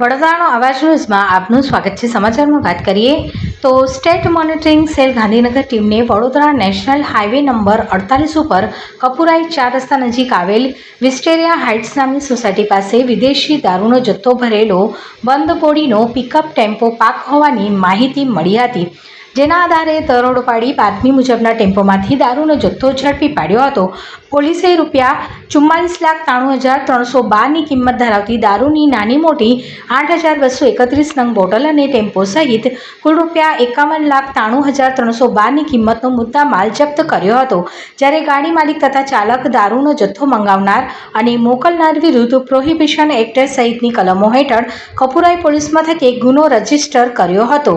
વડોદરાનો અવાજ ન્યૂઝમાં આપનું સ્વાગત છે. સમાચારમાં વાત કરીએ તો સ્ટેટ મોનિટરિંગ સેલ ગાંધીનગર ટીમને વડોદરા નેશનલ હાઈવે નંબર અડતાલીસ ઉપર કપુરાઈ ચાર રસ્તા નજીક આવેલ વિસ્ટેરિયા હાઇટ્સ નામની સોસાયટી પાસે વિદેશી દારૂનો જથ્થો ભરેલો બંધ બોડીનો પિકઅપ ટેમ્પો પાક હોવાની માહિતી મળી હતી. જેના આધારે દરોડો પાડી બાતમી મુજબના ટેમ્પોમાંથી દારૂનો જથ્થો ઝડપી પાડ્યો હતો. પોલીસે રૂપિયા ચુમ્માલીસ લાખ ત્રાણું હજાર ત્રણસો બારની કિંમત ધરાવતી દારૂની નાની મોટી આઠ હજાર બસો એકત્રીસ નંગ બોટલ અને ટેમ્પો સહિત કુલ રૂપિયા એકાવન લાખ ત્રાણું હજાર ત્રણસો બારની કિંમતનો મુદ્દા માલ જપ્ત કર્યો હતો. જ્યારે ગાડી માલિક તથા ચાલક દારૂનો જથ્થો મંગાવનાર અને મોકલનાર વિરુદ્ધ પ્રોહિબિશન એક્ટ સહિતની કલમો હેઠળ કપુરાઈ પોલીસ મથકે ગુનો રજિસ્ટર કર્યો હતો.